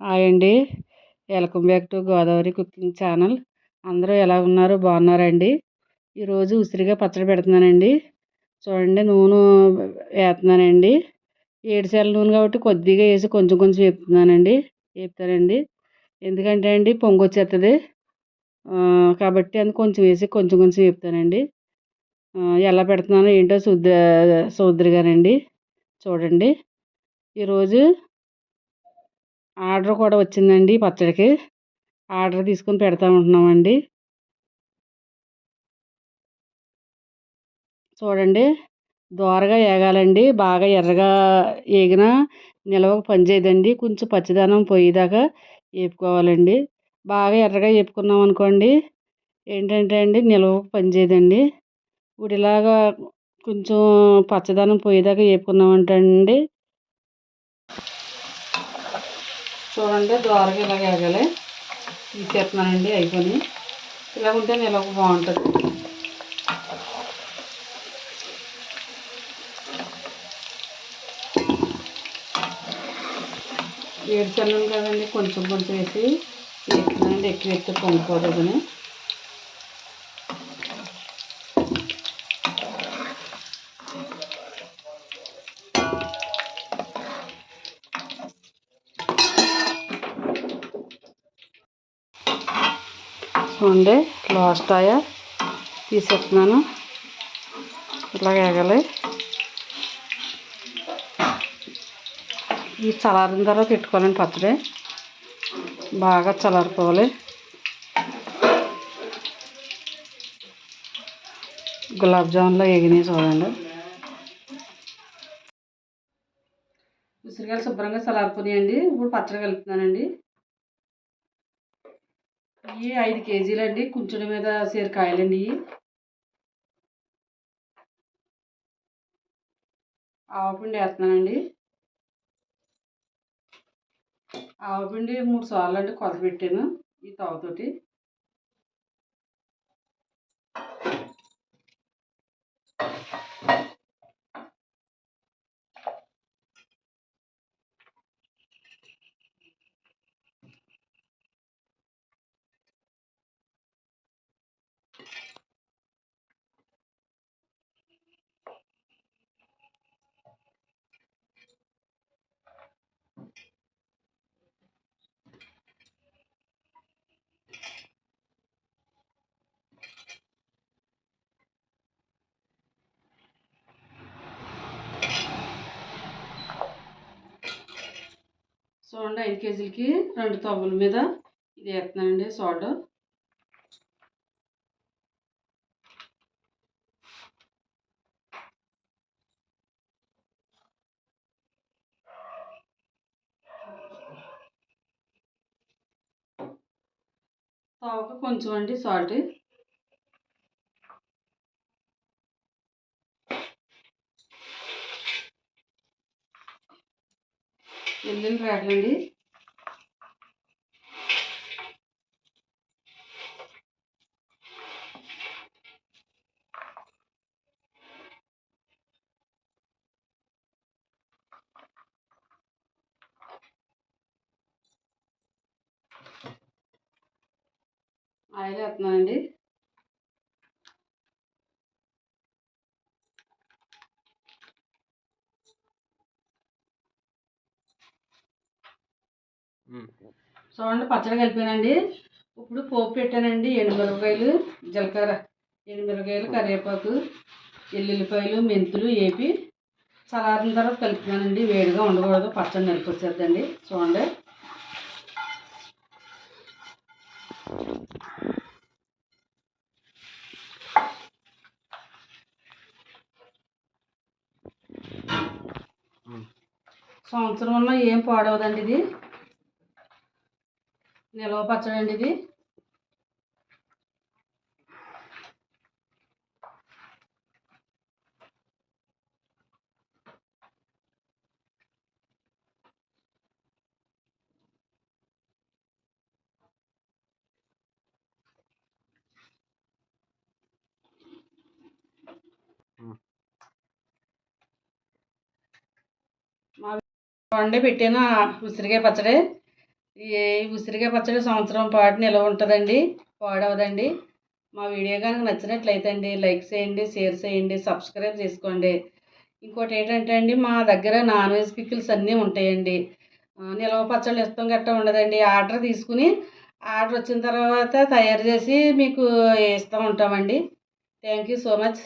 Hi అండి welcome back to Godavari cooking channel. అందరూ ఎలా ఉన్నారు? బాగున్నారండి? ఈరోజు ఉసిరిగా పచ్చడి పెడుతున్నానండి. చూడండి నూనె వేస్తున్నానండి. ఏడుచాల నూనె కాబట్టి కొద్దిగా వేసి కొంచెం కొంచెం వేపుతున్నానండి. వేపుతానండి. ఎందుకంటే అండి పొంగు వచ్చేస్తుంది కాబట్టి అది కొంచెం వేసి కొంచెం కొంచెం వేపుతానండి. ఎలా పెడుతున్నానో ఏంటో చూద్ద చూద్దరుగానండి చూడండి. ఈరోజు ఆర్డర్ కూడా వచ్చిందండి పచ్చడికి. ఆర్డర్ తీసుకొని పెడతా ఉంటున్నామండి. చూడండి దోరగా వేగాలండి బాగా ఎర్రగా వేగిన నిలవ పనిచేయదండి కొంచెం పచ్చదనం పోయేదాకా వేపుకోవాలండి బాగా ఎర్రగా వేపుకున్నాం అనుకోండి ఏంటంటే అండి నిలవ పనిచేయదండి ఇప్పుడు ఇలాగా కొంచెం పచ్చదనం పోయేదాకా వేపుకున్నామంటే అండి. చూడండి దోరగా ఇలాగ వేగాలి తీసేస్తున్నానండి అయిపోయి ఇలా ఉంటే నిలవ బాగుంటుంది. ఏడు కదండి కొంచెం కొంచెం వేసి వేస్తున్నానండి ఎక్కువ వేస్తే పొంగిపోతుందని ఉండే లాస్ట్ ఆయా. తీసేస్తున్నాను. ఇట్లా వేగాలి ఈ చల్లారిన తర్వాత పెట్టుకోవాలండి పచ్చడి. బాగా చల్లారిపోవాలి. గులాబ్ జామున్లో ఎగినాయి చూడండి. ఉసిరికాయలు శుభ్రంగా చల్లారిపోయాయండి ఇప్పుడు పచ్చడి కలుపుతున్నానండి. ఇవి ఐదు కేజీలు అండి కుంచుడు మీద సీరకాయలండి ఇవి. ఆవపిండి వేస్తున్నానండి. ఆవపిండి మూడు సార్లు అంటే కొత్త పెట్టాను ఈ తవ్వతోటి. చూడండి ఐదు కేజీలకి రెండు తవ్వుల మీద ఇది వేస్తున్నానండి సోడా. తవక కొంచెం అండి సాల్ట్. వెల్లుల్లి రాడండి ఆయిల్ వేస్తున్నానండి. చూడండి పచ్చడి కలిపానండి. ఇప్పుడు పోపు పెట్టానండి. ఎండుమిరపకాయలు జీలకర్ర ఎండుమిరపకాయలు కరివేపాకు ఎల్లుల్లిపాయలు మెంతులు వేపి చల్లారిన తర్వాత కలుపుతున్నానండి. వేడిగా ఉండకూడదు. పచ్చడి నలిపి వచ్చేద్దండి చూడండి సంవత్సరం ఏం పాడవదండి ఇది. నిలవ పచ్చడి అండి ఇది వండి పెట్టాను ఉసిరికాయ పచ్చడి ఈ ఉసిరికాయ పచ్చడి సంవత్సరం పాటు నిల్వ ఉంటుందండి పాడవదండి. మా వీడియో కనుక నచ్చినట్లయితే అండి లైక్ చేయండి షేర్ చేయండి సబ్స్క్రైబ్ చేసుకోండి. ఇంకోటి ఏంటంటే అండి మా దగ్గర నాన్ వెజ్ పికిల్స్ అన్నీ ఉంటాయండి. ఆ, నిల్వ పచ్చళ్ళు ఇష్టం గట్రా ఉండదండి. ఆర్డర్ తీసుకుని ఆర్డర్ వచ్చిన తర్వాత తయారు చేసి మీకు ఇస్తూ ఉంటామండి. Thank you so much.